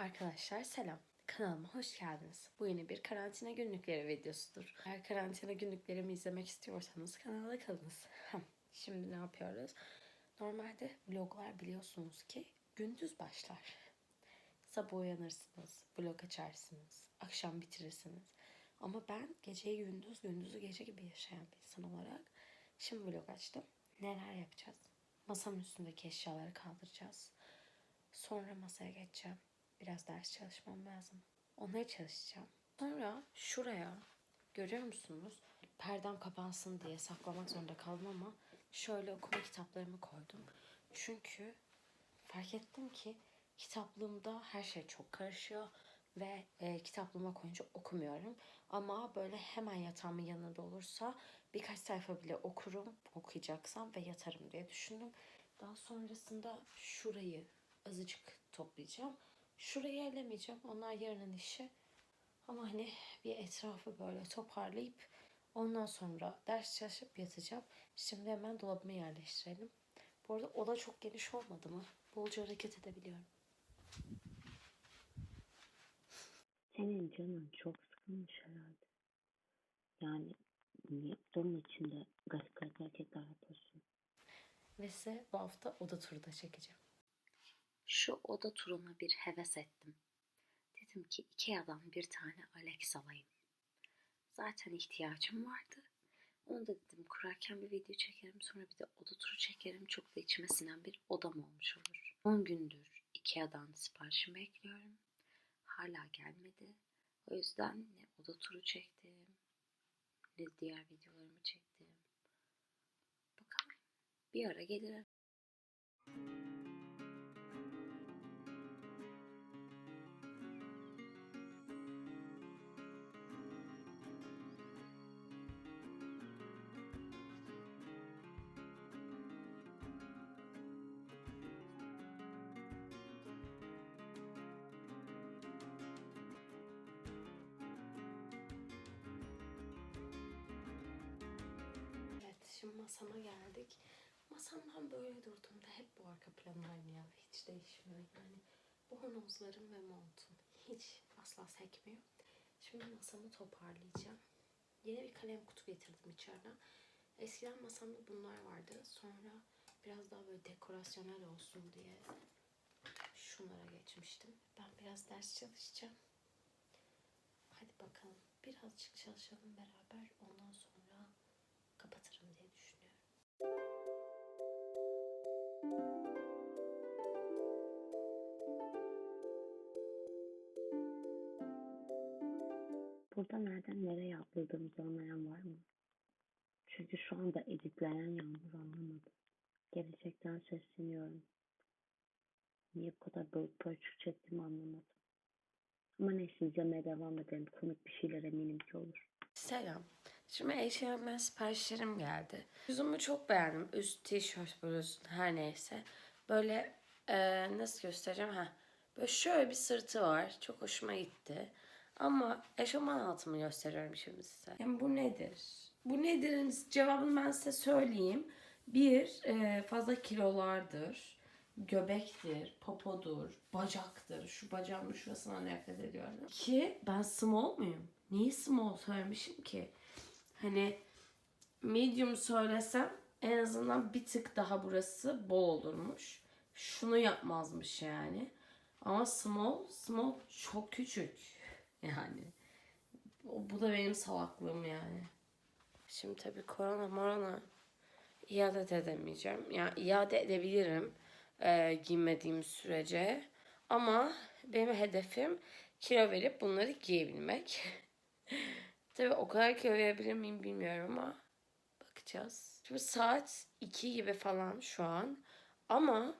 Arkadaşlar selam. Kanalıma hoş geldiniz. Bu yeni bir karantina günlükleri videosudur. Eğer karantina günlüklerimi izlemek istiyorsanız kanalda kalınız. Şimdi ne yapıyoruz? Normalde vloglar biliyorsunuz ki gündüz başlar. Sabah uyanırsınız, vlog açarsınız, akşam bitirirsiniz. Ama ben geceyi gündüz, gündüzü gece gibi yaşayan bir insan olarak şimdi vlog açtım. Neler yapacağız? Masamın üstündeki eşyaları kaldıracağız. Sonra masaya geçeceğim. Biraz ders çalışmam lazım. Onları çalışacağım. Sonra şuraya görüyor musunuz? Perdem kapansın diye saklamak zorunda kaldım ama şöyle okuma kitaplarımı koydum. Çünkü fark ettim ki kitaplığımda her şey çok karışıyor ve e, kitaplığıma koyunca okumuyorum. Ama böyle hemen yatağımın yanında olursa birkaç sayfa bile okurum, okuyacaksam ve yatarım diye düşündüm. Daha sonrasında şurayı azıcık toplayacağım. Şurayı ellemeyeceğim. Onlar yarının işi. Ama hani bir etrafı böyle toparlayıp ondan sonra ders çalışıp yatacağım. Şimdi hemen dolabımı yerleştirelim. Bu arada oda çok geniş olmadı mı? Bolca hareket edebiliyorum. Senin canın çok sıkılmış herhalde. Yani niye bunun içinde garip garip hareketler yapıyorsun? Ve size bu hafta oda turu da çekeceğim. Şu oda turuna bir heves ettim. Dedim ki Ikea'dan bir tane Alex alayım. Zaten ihtiyacım vardı. Onu da dedim kurarken bir video çekerim sonra bir de oda turu çekerim. Çok da içime sinen bir odam olmuş olur. 10 gündür Ikea'dan siparişimi bekliyorum. Hala gelmedi. O yüzden ne oda turu çektim ne diğer videolarımı çektim. Bakalım. Bir ara gelirim. Şimdi masama geldik. Masamdan böyle durduğumda hep bu arka planım aynı. Hiç değişmiyor yani. Bornozlarım ve montum hiç asla sekmiyor. Şimdi masamı toparlayacağım. Yeni bir kalem kutu getirdim içeriden. Eskiden masamda bunlar vardı. Sonra biraz daha böyle dekorasyonel olsun diye şunlara geçmiştim. Ben biraz ders çalışacağım. Hadi bakalım. Birazcık çalışalım beraber. Ondan sonra kapatırım diye Burada nereden nereye atladığımızı anlayan var mı? Çünkü şu anda editleyen Yağmur anlamadı. Gerçekten sesleniyorum. Niye bu kadar bölük pörçük çektiğimi anlamadım. Ama neyse izlemeye devam edelim. Komik bir şeyler eminim ki olur. Selam. Şimdi H&M'den siparişlerim geldi. Yüzümü çok beğendim. Üst tişört, bluz her neyse. Böyle eee, nasıl göstereceğim? Ha, böyle şöyle bir sırtı var. Çok hoşuma gitti. Ama eşofman altımı gösteriyorum şimdi size. Yani bu nedir? Bu nedirin cevabını ben size söyleyeyim. Bir, eee, fazla kilolardır. Göbektir, popodur, bacaktır. Şu bacağımın şurasına nefret ediyorum. İki, ben small muyum? Niye small söylemişim ki? Hani medium söylesem en azından bir tık daha burası bol olurmuş. Şunu yapmazmış yani. Ama small, small çok küçük. Yani. Bu da benim salaklığım yani. Şimdi tabii korona morona iade de edemeyeceğim. Yani iade edebilirim e, giymediğim sürece. Ama benim hedefim kilo verip bunları giyebilmek. Tabii o kadar kilo verebilir miyim bilmiyorum ama bakacağız. Şimdi saat 2 gibi falan şu an. Ama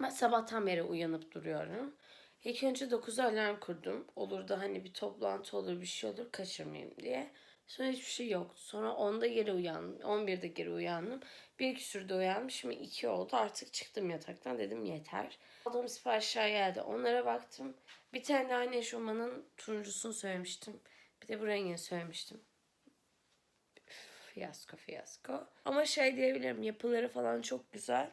ben sabahtan beri uyanıp duruyorum. İlk önce 9'a alarm kurdum. Olur da hani bir toplantı olur bir şey olur kaçırmayayım diye. Sonra hiçbir şey yoktu. Sonra 10'da geri uyandım. 11'de geri uyandım. Bir iki sürede uyandım. Şimdi 2 oldu. Artık çıktım yataktan. Dedim yeter. Aldığım siparişler geldi. Onlara baktım. Bir tane de aynı eşofmanın turuncusunu söylemiştim. Bir de bu rengini söylemiştim. Fiyasko fiyasko. Ama şey diyebilirim. Yapıları falan çok güzel.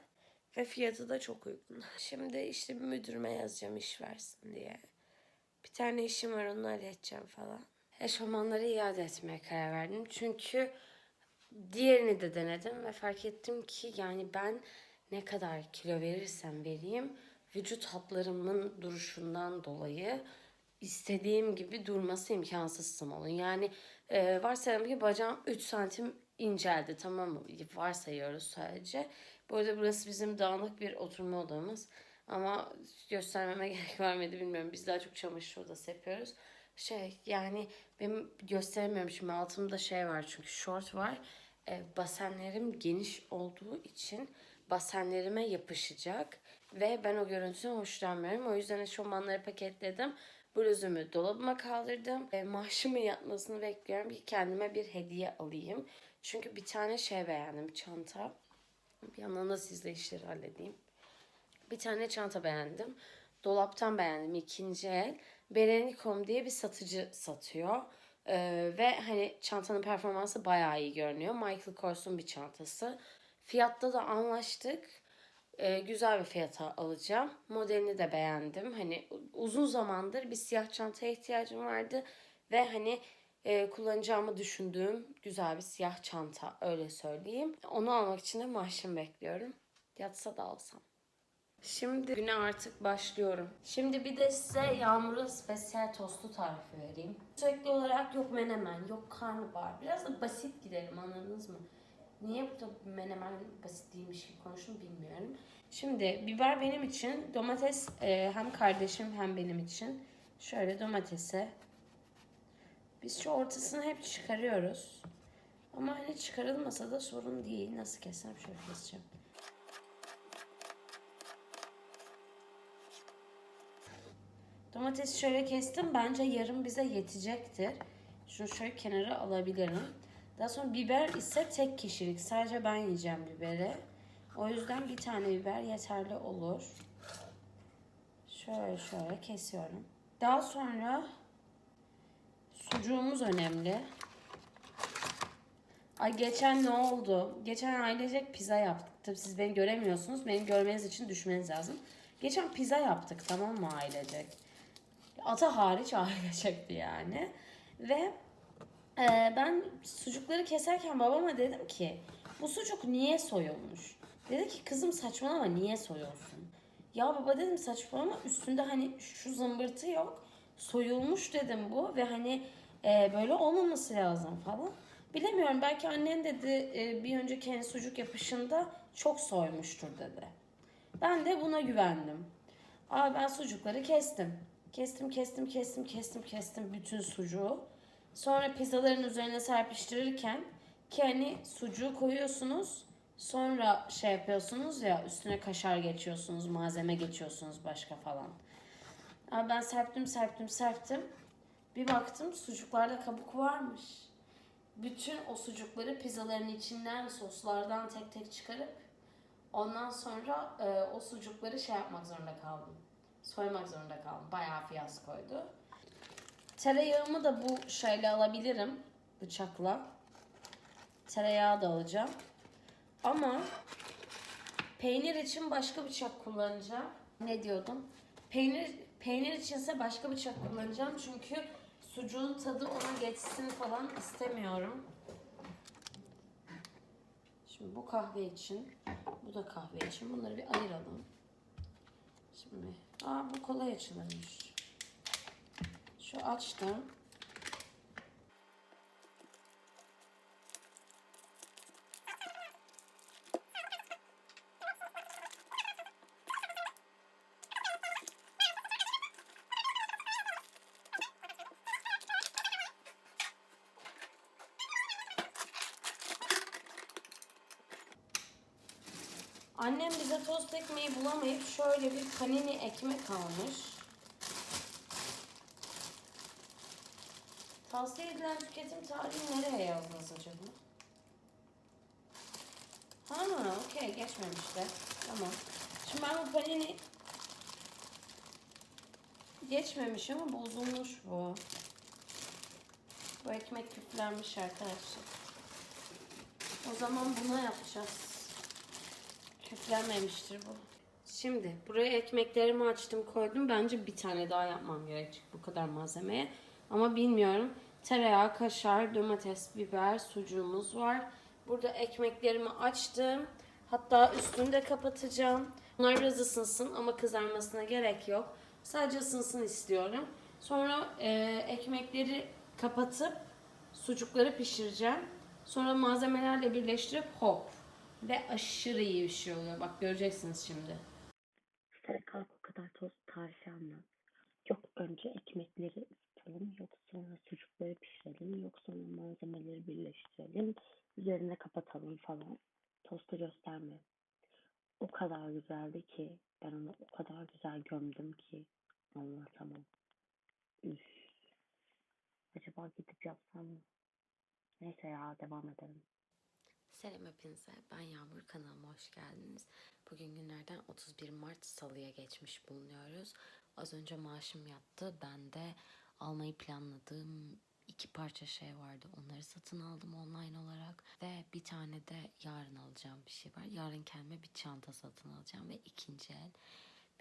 Ve fiyatı da çok uygun. Şimdi işte bir müdürüme yazacağım iş versin diye. Bir tane işim var onu halledeceğim falan. Eşofmanları iade etmeye karar verdim. Çünkü diğerini de denedim ve fark ettim ki yani ben ne kadar kilo verirsem vereyim vücut hatlarımın duruşundan dolayı istediğim gibi durması imkansız Simol'un. Yani e, varsayalım ki bacağım 3 santim inceldi tamam mı? Varsayıyoruz sadece. Bu arada burası bizim dağınık bir oturma odamız. Ama göstermeme gerek var mıydı bilmiyorum. Biz daha çok çamaşır odası yapıyoruz. Şey yani benim gösteremiyorum şimdi altımda şey var çünkü short var. E, basenlerim geniş olduğu için basenlerime yapışacak. Ve ben o görüntüden hoşlanmıyorum. O yüzden eşofmanları paketledim. Bluzumu dolabıma kaldırdım. E, maaşımın yatmasını bekliyorum ki kendime bir hediye alayım. Çünkü bir tane şey beğendim çanta. Bir yandan da sizle işleri halledeyim. Bir tane çanta beğendim. Dolaptan beğendim ikinci el. Berenikom diye bir satıcı satıyor. Ee, ve hani çantanın performansı bayağı iyi görünüyor. Michael Kors'un bir çantası. Fiyatta da anlaştık. Ee, güzel bir fiyata alacağım. Modelini de beğendim. Hani uzun zamandır bir siyah çantaya ihtiyacım vardı. Ve hani e, kullanacağımı düşündüğüm güzel bir siyah çanta öyle söyleyeyim. Onu almak için de maaşımı bekliyorum. Yatsa da alsam. Şimdi güne artık başlıyorum. Şimdi bir de size Yağmur'un spesiyel tostu tarifi vereyim. Sürekli olarak yok menemen, yok karnabahar. Biraz da basit gidelim anladınız mı? Niye burada menemen basit değilmiş gibi konuştum bilmiyorum. Şimdi biber benim için, domates e, hem kardeşim hem benim için. Şöyle domatese. Biz şu ortasını hep çıkarıyoruz. Ama hani çıkarılmasa da sorun değil. Nasıl kessem şöyle keseceğim. Domatesi şöyle kestim. Bence yarım bize yetecektir. Şunu şöyle kenara alabilirim. Daha sonra biber ise tek kişilik. Sadece ben yiyeceğim biberi. O yüzden bir tane biber yeterli olur. Şöyle şöyle kesiyorum. Daha sonra sucuğumuz önemli. Ay geçen ne oldu? Geçen ailecek pizza yaptık. Tabii siz beni göremiyorsunuz. Beni görmeniz için düşmeniz lazım. Geçen pizza yaptık tamam mı ailecek? Ata hariç ailecekti yani. Ve e, ben sucukları keserken babama dedim ki bu sucuk niye soyulmuş? Dedi ki kızım saçmalama niye soyulsun? Ya baba dedim saçmalama üstünde hani şu zımbırtı yok. Soyulmuş dedim bu ve hani e, böyle olmaması lazım falan. Bilemiyorum belki annen dedi e, bir önceki hani sucuk yapışında çok soymuştur dedi. Ben de buna güvendim. Abi ben sucukları kestim. Kestim, kestim, kestim, kestim, kestim bütün sucuğu. Sonra pizzaların üzerine serpiştirirken ki hani sucuğu koyuyorsunuz. Sonra şey yapıyorsunuz ya üstüne kaşar geçiyorsunuz, malzeme geçiyorsunuz başka falan. Abi ben serptim, serptim, serptim. Bir baktım sucuklarda kabuk varmış. Bütün o sucukları pizzaların içinden, soslardan tek tek çıkarıp ondan sonra e, o sucukları şey yapmak zorunda kaldım. Soymak zorunda kaldım. Bayağı fiyaskoydu. Tereyağımı da bu şeyle alabilirim. Bıçakla. Tereyağı da alacağım. Ama peynir için başka bıçak kullanacağım. Ne diyordum? Peynir peynir içinse başka bıçak kullanacağım. Çünkü sucuğun tadı ona geçsin falan istemiyorum. Şimdi bu kahve için, bu da kahve için. Bunları bir ayıralım. Şimdi, aa bu kolay açılırmış. Şu açtım. Annem bize tost ekmeği bulamayıp şöyle bir panini ekmek almış. Tavsiye edilen tüketim tarihi nereye yazdınız acaba? Ha, okey geçmemişti. Tamam. Şimdi ben bu panini geçmemiş ama bozulmuş bu. Bu ekmek küflenmiş arkadaşlar. O zaman buna yapacağız. Küflenmemiştir bu. Şimdi buraya ekmeklerimi açtım koydum. Bence bir tane daha yapmam gerekecek bu kadar malzemeye. Ama bilmiyorum. Tereyağı, kaşar, domates, biber, sucuğumuz var. Burada ekmeklerimi açtım. Hatta üstünü de kapatacağım. Bunlar biraz ısınsın ama kızarmasına gerek yok. Sadece ısınsın istiyorum. Sonra e, ekmekleri kapatıp sucukları pişireceğim. Sonra malzemelerle birleştirip hop. Ve aşırı iyi bir şey oluyor. Bak göreceksiniz şimdi. Sen kalk o kadar toz tarifi anlat. Yok önce ekmekleri ısıtalım, yok sonra sucukları pişirelim, yok sonra malzemeleri birleştirelim, üzerine kapatalım falan. Tostu gösterme. O kadar güzeldi ki ben onu o kadar güzel gömdüm ki anlatamam. Üf. Acaba gidip yapsam mı? Neyse ya devam edelim. Selam hepinize. Ben Yağmur kanalıma hoş geldiniz. Bugün günlerden 31 Mart Salı'ya geçmiş bulunuyoruz. Az önce maaşım yattı. Ben de almayı planladığım iki parça şey vardı. Onları satın aldım online olarak. Ve bir tane de yarın alacağım bir şey var. Yarın kendime bir çanta satın alacağım ve ikinci el.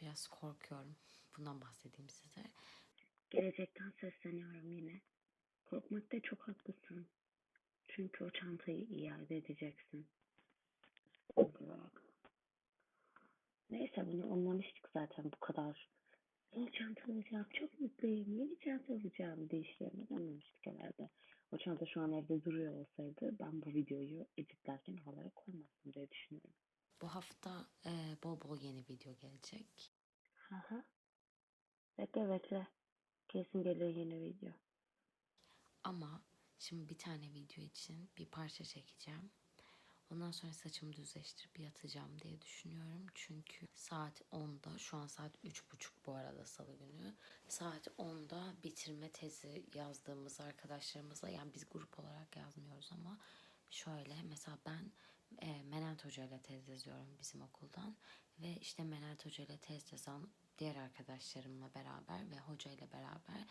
Biraz korkuyorum. Bundan bahsedeyim size. Gelecekten sesleniyorum yine. Korkmakta çok haklısın. Çünkü o çantayı iade edeceksin. Olarak. Neyse bunu anlamıştık zaten bu kadar. Yeni çanta alacağım, çok mutluyum, yeni çanta alacağım deyişlerini anlamıştık herhalde. O çanta şu an evde duruyor olsaydı ben bu videoyu editlerken havalara koymazdım diye düşünüyorum. Bu hafta e, bol bol yeni video gelecek. Haha. Bekle bekle. Kesin gelir yeni video. Ama şimdi bir tane video için bir parça çekeceğim. Ondan sonra saçımı düzleştirip yatacağım diye düşünüyorum. Çünkü saat 10'da, şu an saat 3.30 bu arada salı günü. Saat 10'da bitirme tezi yazdığımız arkadaşlarımızla, yani biz grup olarak yazmıyoruz ama şöyle mesela ben e, Menent Hoca ile tez yazıyorum bizim okuldan. Ve işte Menent Hoca ile tez yazan diğer arkadaşlarımla beraber ve hoca ile beraber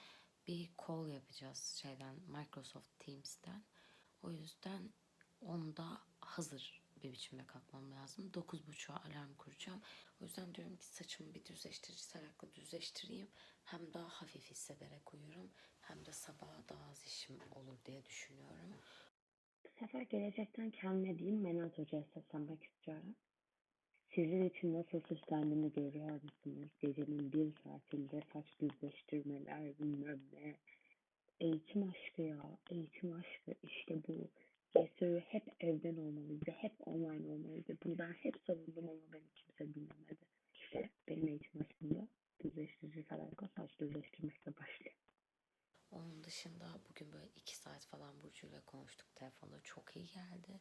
bir call yapacağız şeyden Microsoft Teams'ten. O yüzden onda hazır bir biçimde kalkmam lazım. 9.30'a alarm kuracağım. O yüzden diyorum ki saçımı bir düzleştirici tarakla düzleştireyim. Hem daha hafif hissederek uyurum. Hem de sabaha daha az işim olur diye düşünüyorum. Bu sefer gelecekten kendime değil Menat Hoca'ya seslenmek istiyorum. Sizin için nasıl süslendiğini görüyor musunuz? Gecenin bir saatinde saç düzleştirmeler bilmem ne. Eğitim aşkı ya. Eğitim aşkı işte bu. GSÖ hep evden olmalıydı. Hep online olmalıydı. Bunu ben hep savundum ama beni kimse dinlemedi. İşte benim eğitim aşkımda düzleştirici tarakla saç düzleştirmekle başlıyor. Onun dışında bugün böyle iki saat falan Burcu'yla konuştuk telefonda. Çok iyi geldi.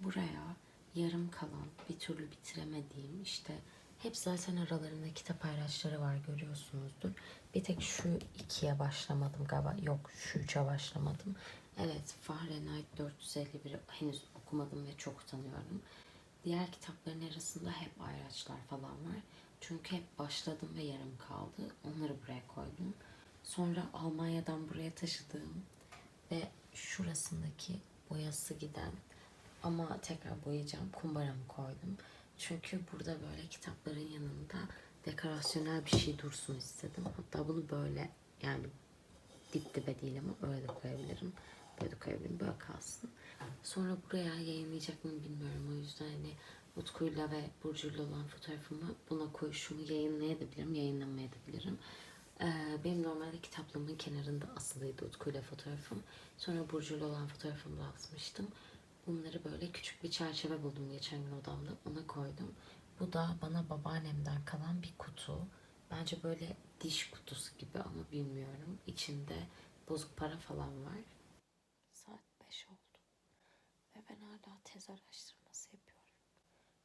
Buraya yarım kalan, bir türlü bitiremediğim işte hep zaten aralarında kitap paylaşları var görüyorsunuzdur. Bir tek şu ikiye başlamadım galiba. Yok şu üçe başlamadım. Evet Fahrenheit 451'i henüz okumadım ve çok tanıyorum. Diğer kitapların arasında hep ayraçlar falan var. Çünkü hep başladım ve yarım kaldı. Onları buraya koydum. Sonra Almanya'dan buraya taşıdığım ve şurasındaki boyası giden ama tekrar boyayacağım kumbaramı koydum. Çünkü burada böyle kitapların yanında dekorasyonel bir şey dursun istedim. Hatta bunu böyle yani dip dibe değil ama öyle de koyabilirim. Böyle de koyabilirim. Böyle kalsın. Sonra buraya yayınlayacak mıyım bilmiyorum. O yüzden hani Utku'yla ve Burcu'yla olan fotoğrafımı buna koyuşumu yayınlayabilirim, yayınlamayabilirim. Ee, benim normalde kitaplığımın kenarında asılıydı Utku'yla fotoğrafım. Sonra Burcu'yla olan fotoğrafımı da asmıştım. Bunları böyle küçük bir çerçeve buldum geçen gün odamda. Ona koydum. Bu da bana babaannemden kalan bir kutu. Bence böyle diş kutusu gibi ama bilmiyorum. İçinde bozuk para falan var. Saat 5 oldu. Ve ben hala tez araştırması yapıyorum.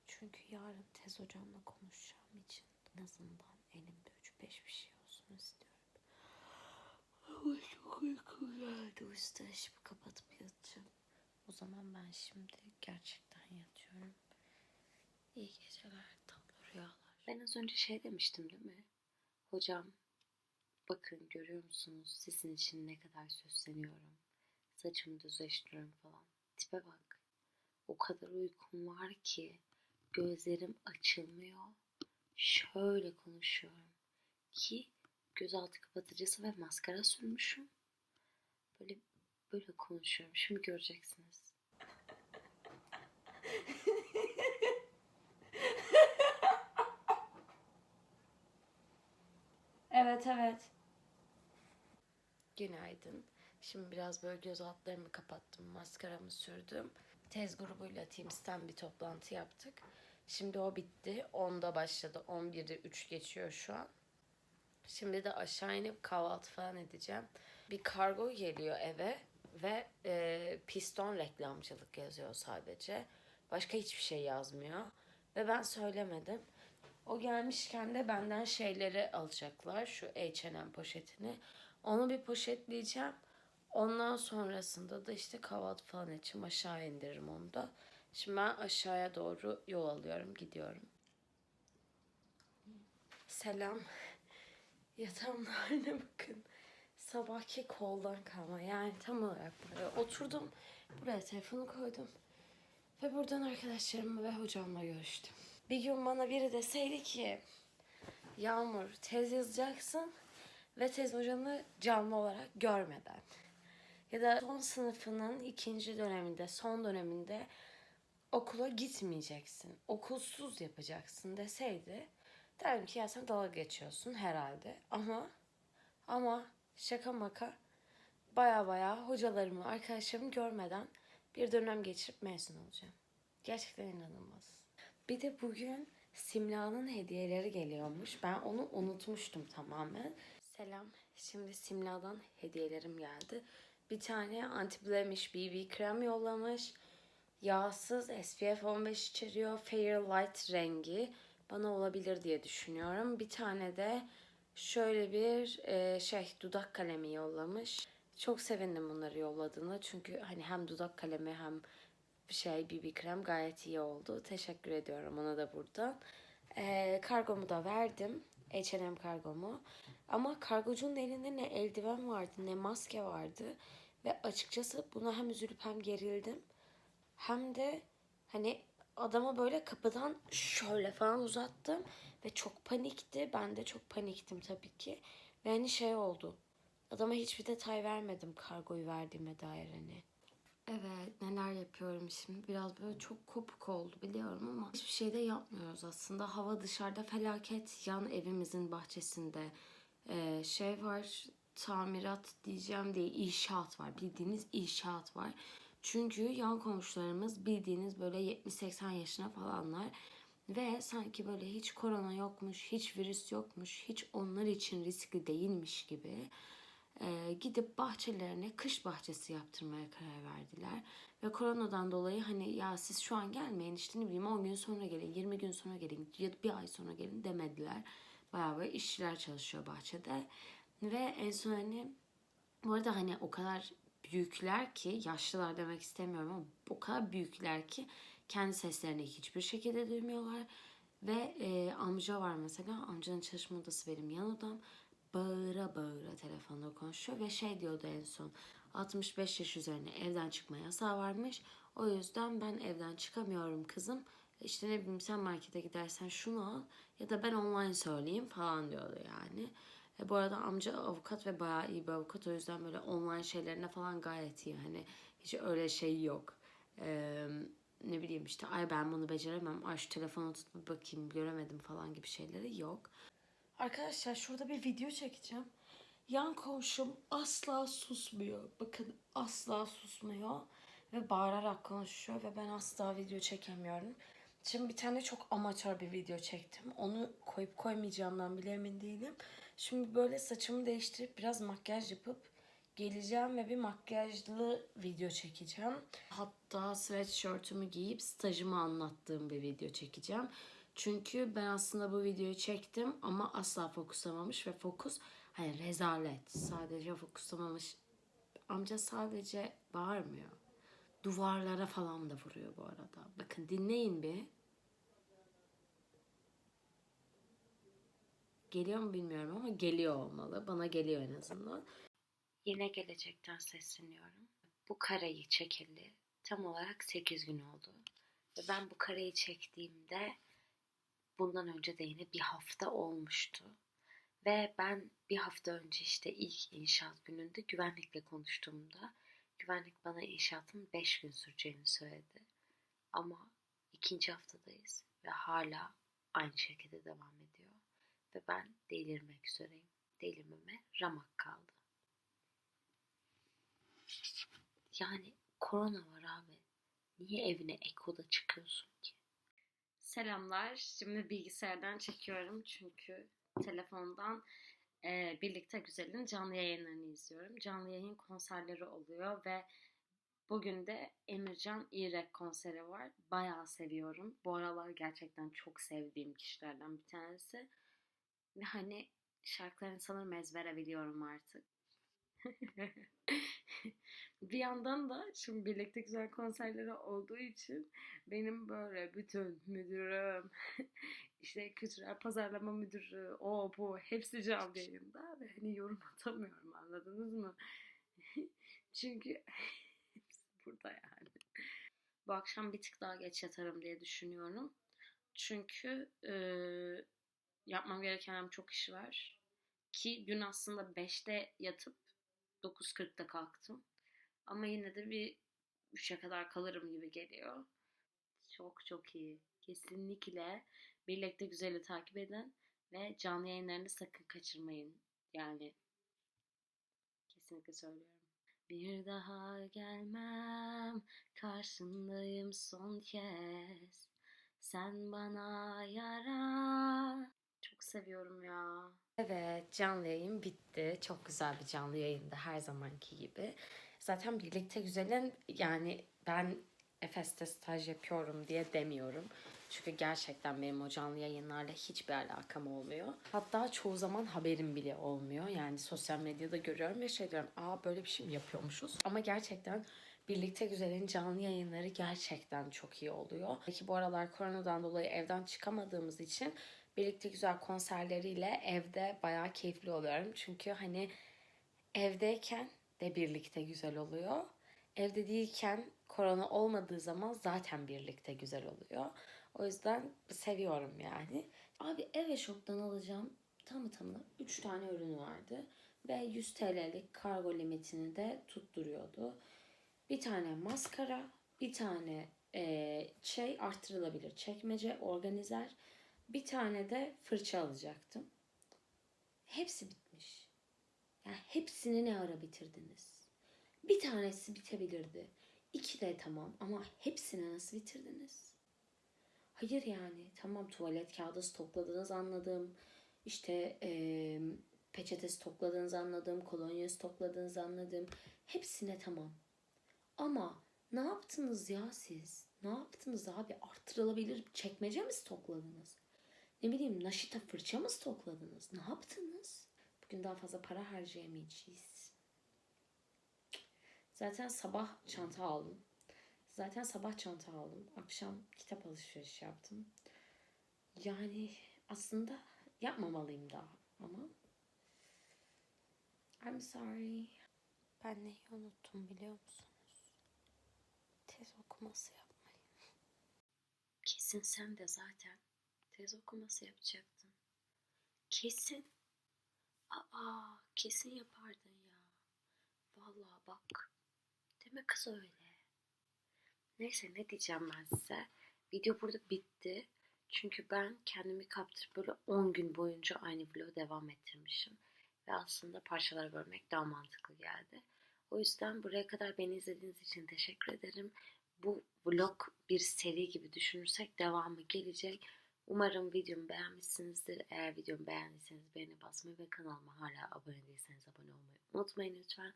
Çünkü yarın tez hocamla konuşacağım için en azından elimde 3-5 bir şey olsun istiyorum. Ama çok uykum geldi. O yüzden kapatıp yatacağım. O zaman ben şimdi gerçekten yatıyorum. İyi geceler, tatlı rüyalar. Ben az önce şey demiştim değil mi? Hocam, bakın görüyor musunuz sizin için ne kadar süsleniyorum. Saçımı düzleştiriyorum falan. Tipe bak. O kadar uykum var ki gözlerim açılmıyor. Şöyle konuşuyorum ki gözaltı kapatıcısı ve maskara sürmüşüm. Böyle böyle konuşuyorum. Şimdi göreceksiniz. Evet evet. Günaydın. Şimdi biraz böyle göz altlarımı kapattım, maskaramı sürdüm. Tez grubuyla Teams'ten bir toplantı yaptık. Şimdi o bitti. 10'da başladı. 11'de 3 geçiyor şu an. Şimdi de aşağı inip kahvaltı falan edeceğim. Bir kargo geliyor eve ve e, piston reklamcılık yazıyor sadece. Başka hiçbir şey yazmıyor. Ve ben söylemedim. O gelmişken de benden şeyleri alacaklar. Şu H&M poşetini. Onu bir poşetleyeceğim. Ondan sonrasında da işte kahvaltı falan için aşağı indiririm onu da. Şimdi ben aşağıya doğru yol alıyorum. Gidiyorum. Selam. Yatağımın haline bakın. Sabahki koldan kalma. Yani tam olarak buraya oturdum. Buraya telefonu koydum. Ve buradan arkadaşlarımla ve hocamla görüştüm. Bir gün bana biri deseydi ki Yağmur tez yazacaksın ve tez hocanı canlı olarak görmeden. Ya da son sınıfının ikinci döneminde, son döneminde okula gitmeyeceksin. Okulsuz yapacaksın deseydi derdim ki ya sen dalga geçiyorsun herhalde. Ama ama şaka maka baya baya hocalarımı, arkadaşlarımı görmeden bir dönem geçirip mezun olacağım. Gerçekten inanılmaz. Bir de bugün Simla'nın hediyeleri geliyormuş. Ben onu unutmuştum tamamen. Selam. Şimdi Simla'dan hediyelerim geldi. Bir tane anti blemish BB krem yollamış. Yağsız SPF 15 içeriyor. Fair Light rengi. Bana olabilir diye düşünüyorum. Bir tane de şöyle bir e, şey dudak kalemi yollamış. Çok sevindim bunları yolladığına. Çünkü hani hem dudak kalemi hem şey BB krem gayet iyi oldu. Teşekkür ediyorum ona da buradan. Ee, kargomu da verdim. H&M kargomu. Ama kargocunun elinde ne eldiven vardı ne maske vardı. Ve açıkçası buna hem üzülüp hem gerildim. Hem de hani adama böyle kapıdan şöyle falan uzattım. Ve çok panikti. Ben de çok paniktim tabii ki. Ve hani şey oldu. Adama hiçbir detay vermedim kargoyu verdiğime dair hani. Evet neler yapıyorum şimdi biraz böyle çok kopuk oldu biliyorum ama hiçbir şey de yapmıyoruz aslında. Hava dışarıda felaket yan evimizin bahçesinde ee, şey var tamirat diyeceğim diye inşaat var bildiğiniz inşaat var. Çünkü yan komşularımız bildiğiniz böyle 70-80 yaşına falanlar ve sanki böyle hiç korona yokmuş, hiç virüs yokmuş, hiç onlar için riskli değilmiş gibi e, gidip bahçelerine kış bahçesi yaptırmaya karar verdiler. Ve koronadan dolayı hani ya siz şu an gelmeyin işte ne bileyim 10 gün sonra gelin, 20 gün sonra gelin ya bir ay sonra gelin demediler. Bayağı böyle işçiler çalışıyor bahçede. Ve en son hani bu arada hani o kadar büyükler ki yaşlılar demek istemiyorum ama o kadar büyükler ki kendi seslerini hiçbir şekilde duymuyorlar. Ve e, amca var mesela amcanın çalışma odası benim yan odam bağıra bağıra telefonda konuşuyor ve şey diyordu en son 65 yaş üzerine evden çıkma yasağı varmış. O yüzden ben evden çıkamıyorum kızım. İşte ne bileyim sen markete gidersen şunu al ya da ben online söyleyeyim falan diyordu yani. E, bu arada amca avukat ve bayağı iyi bir avukat. O yüzden böyle online şeylerine falan gayet iyi. Hani hiç öyle şey yok. Ee, ne bileyim işte ay ben bunu beceremem. Ay şu telefonu tut bir bakayım göremedim falan gibi şeyleri yok. Arkadaşlar şurada bir video çekeceğim. Yan komşum asla susmuyor. Bakın asla susmuyor. Ve bağırarak konuşuyor ve ben asla video çekemiyorum. Şimdi bir tane çok amatör bir video çektim. Onu koyup koymayacağımdan bile emin değilim. Şimdi böyle saçımı değiştirip biraz makyaj yapıp geleceğim ve bir makyajlı video çekeceğim. Hatta sweatshirt'ümü giyip stajımı anlattığım bir video çekeceğim. Çünkü ben aslında bu videoyu çektim ama asla fokuslamamış ve fokus hani rezalet. Sadece fokuslamamış. Amca sadece bağırmıyor. Duvarlara falan da vuruyor bu arada. Bakın dinleyin bir. Geliyor mu bilmiyorum ama geliyor olmalı. Bana geliyor en azından. Yine gelecekten sesleniyorum. Bu kareyi çekildi. Tam olarak 8 gün oldu. Ve ben bu kareyi çektiğimde bundan önce de yine bir hafta olmuştu. Ve ben bir hafta önce işte ilk inşaat gününde güvenlikle konuştuğumda güvenlik bana inşaatın 5 gün süreceğini söyledi. Ama ikinci haftadayız ve hala aynı şekilde devam ediyor. Ve ben delirmek üzereyim. Delirmeme ramak kaldı. Yani korona var abi. Niye evine Eko'da çıkıyorsun ki? Selamlar. Şimdi bilgisayardan çekiyorum çünkü telefondan e, birlikte güzelin canlı yayınlarını izliyorum. Canlı yayın konserleri oluyor ve bugün de Emircan İrek konseri var. Bayağı seviyorum. Bu aralar gerçekten çok sevdiğim kişilerden bir tanesi. Ve hani şarkılarını sanırım ezbere biliyorum artık. bir yandan da şimdi birlikte güzel konserleri olduğu için benim böyle bütün müdürüm, işte kültürel pazarlama müdürü, o bu hepsi canlı yayında ve hani yorum atamıyorum anladınız mı? Çünkü hepsi burada yani. Bu akşam bir tık daha geç yatarım diye düşünüyorum. Çünkü eee, yapmam gereken çok iş var. Ki dün aslında 5'te yatıp 9.40'da kalktım. Ama yine de bir 3'e kadar kalırım gibi geliyor. Çok çok iyi. Kesinlikle birlikte güzeli takip edin ve canlı yayınlarını sakın kaçırmayın. Yani kesinlikle söylüyorum. Bir daha gelmem, karşındayım son kez. Sen bana yara. Çok seviyorum ya. Evet, canlı yayın bitti. Çok güzel bir canlı yayındı her zamanki gibi. Zaten birlikte güzelin yani ben Efes'te staj yapıyorum diye demiyorum. Çünkü gerçekten benim o canlı yayınlarla hiçbir alakam olmuyor. Hatta çoğu zaman haberim bile olmuyor. Yani sosyal medyada görüyorum ve şey diyorum aa böyle bir şey mi yapıyormuşuz? Ama gerçekten Birlikte Güzel'in canlı yayınları gerçekten çok iyi oluyor. Peki bu aralar koronadan dolayı evden çıkamadığımız için Birlikte Güzel konserleriyle evde bayağı keyifli oluyorum. Çünkü hani evdeyken de birlikte güzel oluyor. Evde değilken korona olmadığı zaman zaten birlikte güzel oluyor. O yüzden seviyorum yani. Abi eve shop'tan alacağım tamı tamına 3 tane ürün vardı. Ve 100 TL'lik kargo limitini de tutturuyordu. Bir tane maskara, bir tane eee, şey arttırılabilir çekmece, organizer. Bir tane de fırça alacaktım. Hepsi bitmiş. Yani hepsini ne ara bitirdiniz? Bir tanesi bitebilirdi. İki de tamam ama hepsini nasıl bitirdiniz? Hayır yani tamam tuvalet kağıdı stokladınız anladım. İşte eee peçete stokladığınızı anladım. Kolonya stokladığınızı anladım. Hepsine tamam. Ama ne yaptınız ya siz? Ne yaptınız abi? Artırılabilir çekmece mi stokladınız? Ne bileyim naşita fırça mı stokladınız? Ne yaptınız? Bugün daha fazla para harcayamayacağız. Zaten sabah çanta aldım. Zaten sabah çanta aldım. Akşam kitap alışverişi yaptım. Yani aslında yapmamalıyım daha ama I'm sorry. Ben neyi unuttum biliyor musunuz? Tez okuması yapmayı. Kesin sen de zaten tez okuması yapacaktın. Kesin. Aa, kesin yapardın ya. Vallahi bak. Deme kız öyle. Neyse ne diyeceğim ben size. Video burada bitti. Çünkü ben kendimi kaptırıp böyle 10 gün boyunca aynı vlogu devam ettirmişim. Ve aslında parçalara bölmek daha mantıklı geldi. O yüzden buraya kadar beni izlediğiniz için teşekkür ederim. Bu vlog bir seri gibi düşünürsek devamı gelecek. Umarım videomu beğenmişsinizdir. Eğer videomu beğendiyseniz beğeni basmayı ve kanalıma hala abone değilseniz abone olmayı unutmayın lütfen.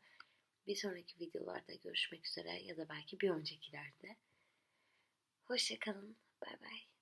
Bir sonraki videolarda görüşmek üzere ya da belki bir öncekilerde. Hoşçakalın. Bay bay.